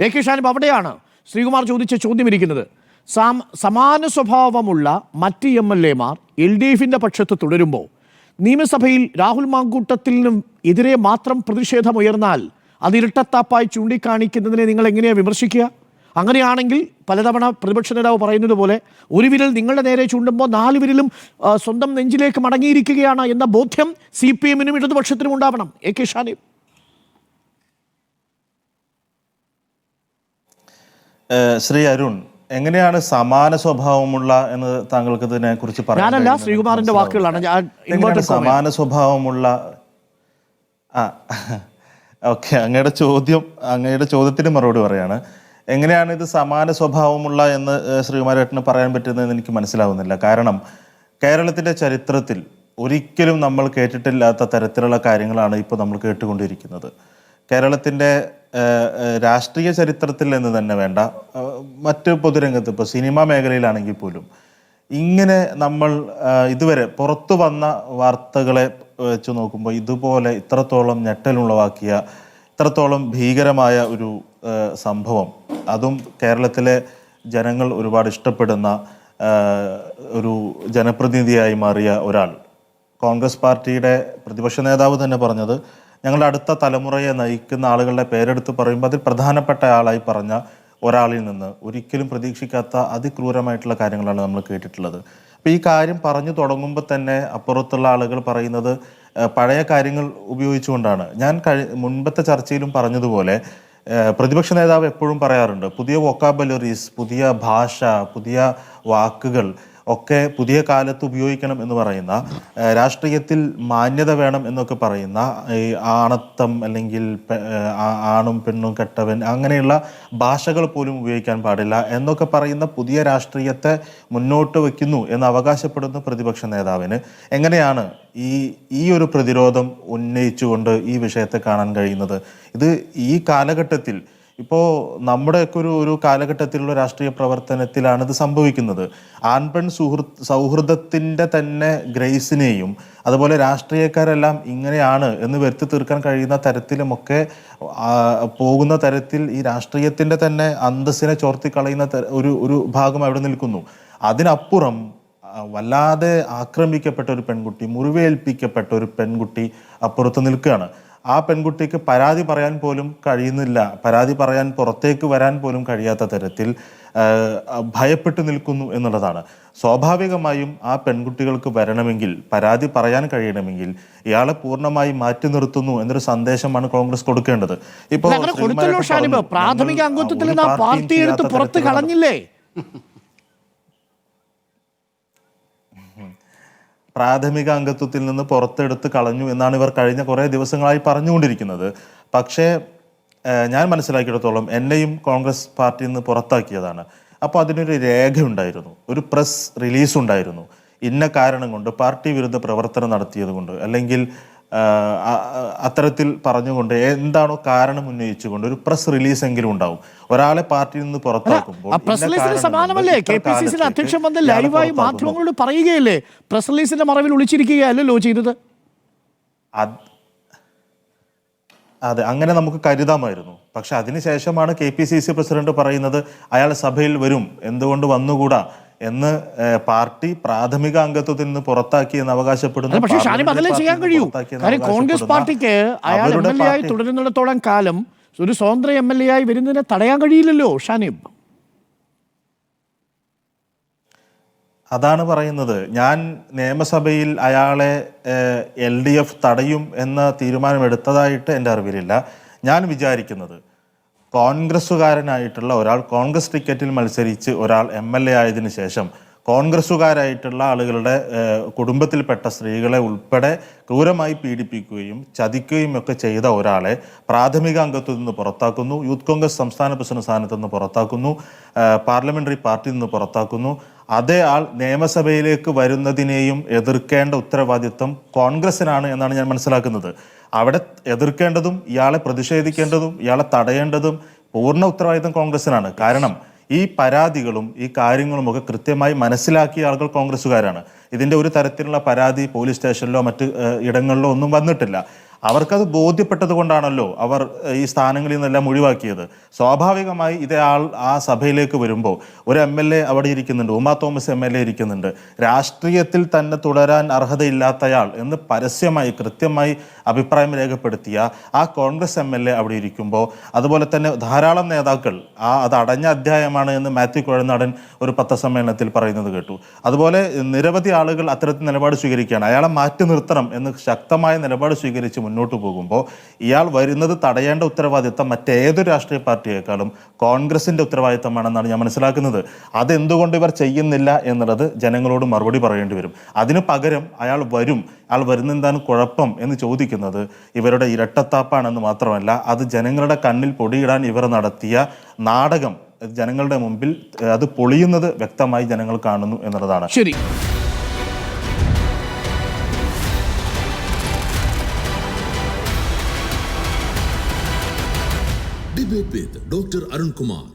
A K Shanib അവിടെയാണ് ശ്രീകുമാർ ചോദിച്ച ചോദ്യം ഇരിക്കുന്നത് സാം സമാന സ്വഭാവമുള്ള മറ്റ് എം എൽ എമാർ എൽ ഡി എഫിന്റെ പക്ഷത്ത് തുടരുമ്പോൾ നിയമസഭയിൽ രാഹുൽ മാങ്കൂട്ടത്തിനും എതിരെ മാത്രം പ്രതിഷേധമുയർന്നാൽ അത് ഇരട്ടത്താപ്പായി ചൂണ്ടിക്കാണിക്കുന്നതിനെ നിങ്ങൾ എങ്ങനെയാണ് വിമർശിക്കുക? അങ്ങനെയാണെങ്കിൽ പലതവണ പ്രതിപക്ഷ നേതാവ് പറയുന്നത് പോലെ ഒരു വിരൽ നിങ്ങളുടെ നേരെ ചൂണ്ടുമ്പോൾ നാല് വിരലും സ്വന്തം നെഞ്ചിലേക്ക് മടങ്ങിയിരിക്കുകയാണ് എന്ന ബോധ്യം സി പി എമ്മിനും ഇടതുപക്ഷത്തിനും ഉണ്ടാവണം. A K Shanib. Shri Arun എങ്ങനെയാണ് സമാന സ്വഭാവമുള്ള എന്ന് താങ്കൾക്ക് ഇതിനെ കുറിച്ച് പറയാൻ ഞാനല്ല ശ്രീകുമാറിന്റെ വാക്കുകളാണ്. സമാന സ്വഭാവമുള്ള ആ ഓക്കെ അങ്ങയുടെ ചോദ്യം അങ്ങയുടെ ചോദ്യത്തിന് മറുപടി പറയാണ്. എങ്ങനെയാണ് ഇത് സമാന സ്വഭാവമുള്ള എന്ന് ശ്രീകുമാരേട്ടന് പറയാൻ പറ്റുന്നതെന്ന് എനിക്ക് മനസ്സിലാവുന്നില്ല. കാരണം കേരളത്തിന്റെ ചരിത്രത്തിൽ ഒരിക്കലും നമ്മൾ കേട്ടിട്ടില്ലാത്ത തരത്തിലുള്ള കാര്യങ്ങളാണ് ഇപ്പോൾ നമ്മൾ കേട്ടുകൊണ്ടിരിക്കുന്നത്. കേരളത്തിന്റെ രാഷ്ട്രീയ ചരിത്രത്തിൽ എന്ന് തന്നെ വേണ്ട. മറ്റ് പൊതുരംഗത്ത് ഇപ്പോൾ സിനിമാ മേഖലയിലാണെങ്കിൽ പോലും ഇങ്ങനെ നമ്മൾ ഇതുവരെ പുറത്തു വന്ന വാർത്തകളെ വെച്ച് നോക്കുമ്പോൾ ഇതുപോലെ ഇത്രത്തോളം ഞെട്ടലുളവാക്കിയ ഇത്രത്തോളം ഭീകരമായ ഒരു സംഭവം. അതും കേരളത്തിലെ ജനങ്ങൾ ഒരുപാട് ഇഷ്ടപ്പെടുന്ന ഒരു ജനപ്രതിനിധിയായി മാറിയ ഒരാൾ. കോൺഗ്രസ് പാർട്ടിയുടെ പ്രതിപക്ഷ നേതാവ് തന്നെ പറഞ്ഞത് ഞങ്ങളുടെ അടുത്ത തലമുറയെ നയിക്കുന്ന ആളുകളുടെ പേരെടുത്ത് പറയുമ്പോൾ അതിൽ പ്രധാനപ്പെട്ട ആളായി പറഞ്ഞ ഒരാളിൽ നിന്ന് ഒരിക്കലും പ്രതീക്ഷിക്കാത്ത അതിക്രൂരമായിട്ടുള്ള കാര്യങ്ങളാണ് നമ്മൾ കേട്ടിട്ടുള്ളത്. അപ്പോൾ ഈ കാര്യം പറഞ്ഞു തുടങ്ങുമ്പോൾ തന്നെ അപ്പുറത്തുള്ള ആളുകൾ പറയുന്നത് പഴയ കാര്യങ്ങൾ ഉപയോഗിച്ചുകൊണ്ടാണ്. ഞാൻ കഴി മുൻപത്തെ ചർച്ചയിലും പറഞ്ഞതുപോലെ പ്രതിപക്ഷ നേതാവ് എപ്പോഴും പറയാറുണ്ട് പുതിയ വൊക്കാബുലറീസ് പുതിയ ഭാഷ പുതിയ വാക്കുകൾ ഒക്കെ പുതിയ കാലത്ത് ഉപയോഗിക്കണം എന്ന് പറയുന്ന രാഷ്ട്രീയത്തിൽ മാന്യത വേണം എന്നൊക്കെ പറയുന്ന ഈ ആണത്തം അല്ലെങ്കിൽ ആണും പെണ്ണും കെട്ടവൻ അങ്ങനെയുള്ള ഭാഷകൾ പോലും ഉപയോഗിക്കാൻ പാടില്ല എന്നൊക്കെ പറയുന്ന പുതിയ രാഷ്ട്രീയത്തെ മുന്നോട്ട് വയ്ക്കുന്നു എന്ന് അവകാശപ്പെടുന്ന പ്രതിപക്ഷ നേതാവിന് എങ്ങനെയാണ് ഈ ഈ ഒരു പ്രതിരോധം ഉന്നയിച്ചുകൊണ്ട് ഈ വിഷയത്തെ കാണാൻ കഴിയുന്നത്? ഇത് ഈ കാലഘട്ടത്തിൽ ഇപ്പോൾ നമ്മുടെയൊക്കെ ഒരു ഒരു കാലഘട്ടത്തിലുള്ള രാഷ്ട്രീയ പ്രവർത്തനത്തിലാണ് ഇത് സംഭവിക്കുന്നത്. ആൺപെൺ സുഹൃത്ത് സൗഹൃദത്തിന്റെ തന്നെ ഗ്രേസിനെയും അതുപോലെ രാഷ്ട്രീയക്കാരെല്ലാം ഇങ്ങനെയാണ് എന്ന് വരുത്തി തീർക്കാൻ കഴിയുന്ന തരത്തിലുമൊക്കെ പോകുന്ന തരത്തിൽ ഈ രാഷ്ട്രീയത്തിന്റെ തന്നെ അന്തസ്സിനെ ചോർത്തി കളയുന്ന ഒരു ഒരു ഭാഗം അവിടെ നിൽക്കുന്നു. അതിനപ്പുറം വല്ലാതെ ആക്രമിക്കപ്പെട്ട ഒരു പെൺകുട്ടി മുറിവേൽപ്പിക്കപ്പെട്ട ഒരു പെൺകുട്ടി അപ്പുറത്ത് നിൽക്കുകയാണ്. ആ പെൺകുട്ടിക്ക് പരാതി പറയാൻ പോലും കഴിയുന്നില്ല. പരാതി പറയാൻ പുറത്തേക്ക് വരാൻ പോലും കഴിയാത്ത തരത്തിൽ ഭയപ്പെട്ടു നിൽക്കുന്നു എന്നുള്ളതാണ്. സ്വാഭാവികമായും ആ പെൺകുട്ടികൾക്ക് വരണമെങ്കിൽ പരാതി പറയാൻ കഴിയണമെങ്കിൽ ഇയാളെ പൂർണമായി മാറ്റി നിർത്തുന്നു എന്നൊരു സന്ദേശമാണ് കോൺഗ്രസ് കൊടുക്കേണ്ടത്. ഇപ്പോൾ പ്രാഥമിക അംഗത്വത്തിൽ പാർട്ടി എടുത്ത് പുറത്ത് കളഞ്ഞില്ലേ? പ്രാഥമിക അംഗത്വത്തിൽ നിന്ന് പുറത്തെടുത്ത് കളഞ്ഞു എന്നാണ് ഇവർ കഴിഞ്ഞ കുറേ ദിവസങ്ങളായി പറഞ്ഞുകൊണ്ടിരിക്കുന്നത്. പക്ഷേ ഞാൻ മനസ്സിലാക്കിയിടത്തോളം എന്നെയും കോൺഗ്രസ് പാർട്ടിയിൽ നിന്ന് പുറത്താക്കിയതാണ്. അപ്പോൾ അതിനൊരു രേഖ ഉണ്ടായിരുന്നു ഒരു പ്രസ് റിലീസ് ഉണ്ടായിരുന്നു ഇന്ന കാരണം കൊണ്ട് പാർട്ടി വിരുദ്ധ പ്രവർത്തനം നടത്തിയത് കൊണ്ട് അല്ലെങ്കിൽ അത്തരത്തിൽ പറഞ്ഞുകൊണ്ട് എന്താണോ കാരണം ഉന്നയിച്ചുകൊണ്ട് ഒരു പ്രസ് റിലീസ് എങ്കിലും ഉണ്ടാവും. ഒരാളെ പാർട്ടിയിൽ നിന്ന് പുറത്താക്കുമ്പോൾ പ്രസ് റിലീസിന് സമാനമല്ലേ? കെ പി സി സിയുടെ അധ്യക്ഷൻ വന്ന് ലൈവായി മാധ്യമങ്ങളോട് പറയുകയല്ലേ? പ്രസ് റിലീസിന്റെ മറവിൽ ഒളിച്ചിരിക്കുകയല്ലല്ലോ ചെയ്തത്? അതെ അങ്ങനെ നമുക്ക് കരുതാമായിരുന്നു. പക്ഷെ അതിനുശേഷമാണ് K P C C president പറയുന്നത് അയാൾ സഭയിൽ വരും. എന്തുകൊണ്ട് വന്നുകൂടാ? എന്ന് പാർട്ടി പ്രാഥമിക അംഗത്വത്തിൽ നിന്ന് പുറത്താക്കി എന്ന് അവകാശപ്പെടുന്നു പക്ഷേ ഷാനിബ് പാർലമെന്ററി അതല്ലേ ചെയ്യാൻ കഴിയൂ. കാര്യം കോൺഗ്രസ് പാർട്ടിക്ക് അയാൾ എം എൽ എ ആയി തുടരുന്നിടത്തോളം കാലം ഒരു സ്വതന്ത്ര എം എൽ എ ആയി വരുന്നതിനെ തടയാൻ കഴിയില്ലല്ലോ ഷാനിബ് അതാണ് പറയുന്നത്. ഞാൻ നിയമസഭയിൽ അയാളെ എൽ ഡി എഫ് തടയും എന്ന തീരുമാനമെടുത്തതായിട്ട് എന്റെ അറിവിലില്ല. ഞാൻ വിചാരിക്കുന്നത് കോൺഗ്രസ്സുകാരനായിട്ടുള്ള ഒരാൾ കോൺഗ്രസ് ടിക്കറ്റിൽ മത്സരിച്ച് ഒരാൾ എം എൽ എ ആയതിനു ശേഷം കോൺഗ്രസ്സുകാരായിട്ടുള്ള ആളുകളുടെ കുടുംബത്തിൽപ്പെട്ട സ്ത്രീകളെ ഉൾപ്പെടെ ക്രൂരമായി പീഡിപ്പിക്കുകയും ചതിക്കുകയും ഒക്കെ ചെയ്ത ഒരാളെ പ്രാഥമിക അംഗത്വത്തിൽ നിന്ന് പുറത്താക്കുന്നു. യൂത്ത് കോൺഗ്രസ് സംസ്ഥാന പ്രസിഡന്റ് സ്ഥാനത്ത് നിന്ന് പുറത്താക്കുന്നു. പാർലമെന്ററി പാർട്ടിയിൽ നിന്ന് പുറത്താക്കുന്നു. അതേ ആൾ നിയമസഭയിലേക്ക് വരുന്നതിനെയും എതിർക്കേണ്ട ഉത്തരവാദിത്വം കോൺഗ്രസിനാണ് എന്നാണ് ഞാൻ മനസ്സിലാക്കുന്നത്. അവിടെ എതിർക്കേണ്ടതും ഇയാളെ പ്രതിഷേധിക്കേണ്ടതും ഇയാളെ തടയേണ്ടതും പൂർണ ഉത്തരവാദിത്വം കോൺഗ്രസിനാണ് കാരണം ഈ പരാതികളും ഈ കാര്യങ്ങളും ഒക്കെ കൃത്യമായി മനസ്സിലാക്കിയ ആളുകൾ കോൺഗ്രസ്സുകാരാണ്. ഇതിന്റെ ഒരു തരത്തിലുള്ള പരാതി പോലീസ് സ്റ്റേഷനിലോ മറ്റ് ഇടങ്ങളിലോ ഒന്നും വന്നിട്ടില്ല. അവർക്കത് ബോധ്യപ്പെട്ടത് കൊണ്ടാണല്ലോ അവർ ഈ സ്ഥാനങ്ങളിൽ നിന്നെല്ലാം ഒഴിവാക്കിയത്. സ്വാഭാവികമായി ഇതേ ആൾ ആ സഭയിലേക്ക് വരുമ്പോൾ ഒരു എം എൽ എ അവിടെ ഇരിക്കുന്നുണ്ട് Uma Thomas M L A ഇരിക്കുന്നുണ്ട്. രാഷ്ട്രീയത്തിൽ തന്നെ തുടരാൻ അർഹതയില്ലാത്തയാൾ എന്ന് പരസ്യമായി കൃത്യമായി അഭിപ്രായം രേഖപ്പെടുത്തിയ ആ കോൺഗ്രസ് എം എൽ എ അവിടെ ഇരിക്കുമ്പോൾ അതുപോലെ തന്നെ ധാരാളം നേതാക്കൾ ആ അത് അടഞ്ഞ അധ്യായമാണ് എന്ന് മാത്യു കുഴനാടൻ ഒരു പത്രസമ്മേളനത്തിൽ പറയുന്നത് കേട്ടു. അതുപോലെ നിരവധി ആളുകൾ അത്തരത്തിൽ നിലപാട് സ്വീകരിക്കുകയാണ്. അയാളെ മാറ്റി നിർത്തണം എന്ന് ശക്തമായ നിലപാട് സ്വീകരിച്ച് മുന്നോട്ട് പോകുമ്പോൾ ഇയാൾ വരുന്നത് തടയേണ്ട ഉത്തരവാദിത്തം മറ്റേതൊരു രാഷ്ട്രീയ പാർട്ടിയേക്കാളും കോൺഗ്രസിന്റെ ഉത്തരവാദിത്തമാണെന്നാണ് ഞാൻ മനസ്സിലാക്കുന്നത്. അതെന്തുകൊണ്ട് ഇവർ ചെയ്യുന്നില്ല എന്നുള്ളത് ജനങ്ങളോട് മറുപടി പറയേണ്ടി വരും. അതിന് പകരം അയാൾ വരും. അയാൾ വരുന്ന എന്താണ് കുഴപ്പം എന്ന് ചോദിക്കുന്നത് ഇവരുടെ ഇരട്ടത്താപ്പാണെന്ന് മാത്രമല്ല അത് ജനങ്ങളുടെ കണ്ണിൽ പൊടിയിടാൻ ഇവർ നടത്തിയ നാടകം ജനങ്ങളുടെ മുമ്പിൽ അത് പൊളിയുന്നത് വ്യക്തമായി ജനങ്ങൾ കാണുന്നു എന്നുള്ളതാണ്. ശരി. இதே டாக்டர் அருண்குமார்